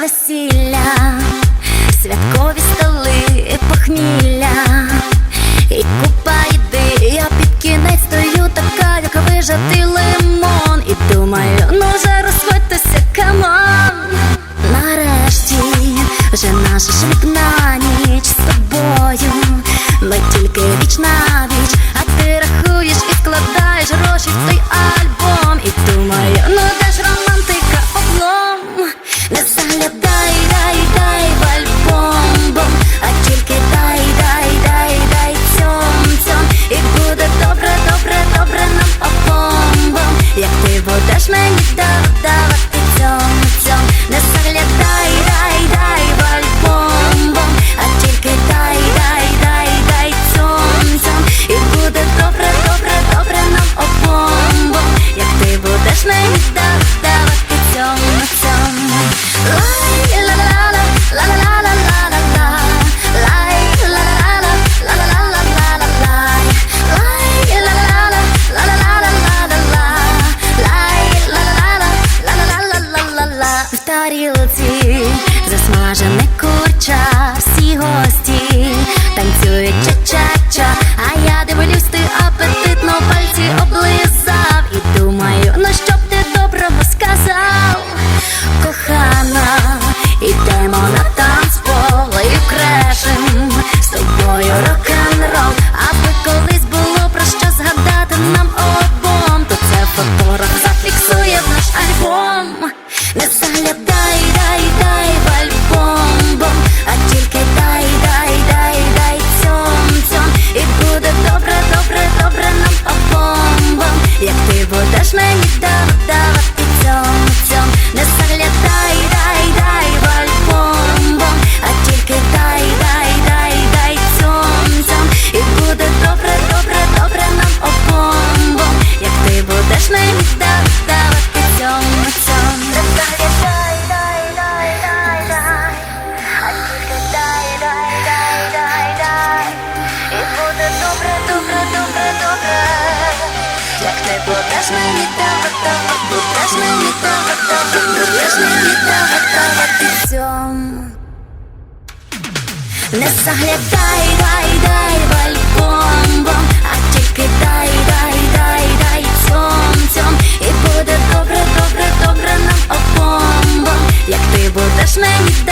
весілля, святкові столи похмілля, і купа йди, я під кінець стою така, як вижатий лимон. І думаю, ну вже розходьтеся, камон. Нарешті вже наша швидка. love. тарілці, засмажене курча, всі гості танцюють ча-ча-ча а я дивлюсь, ти апетитно пальці облизав. І думаю, ну що б ти доброго сказав, кохана, ідемо на танцполе і крешем з тобою. freshman, you Даш мені тава, даш мені тава, даш. Не заглядай, дай, дай бальком, а тільки дай, дай, дай, дай цьом. І буде добре, добре, добре нам обом, як ти будеш мені дай.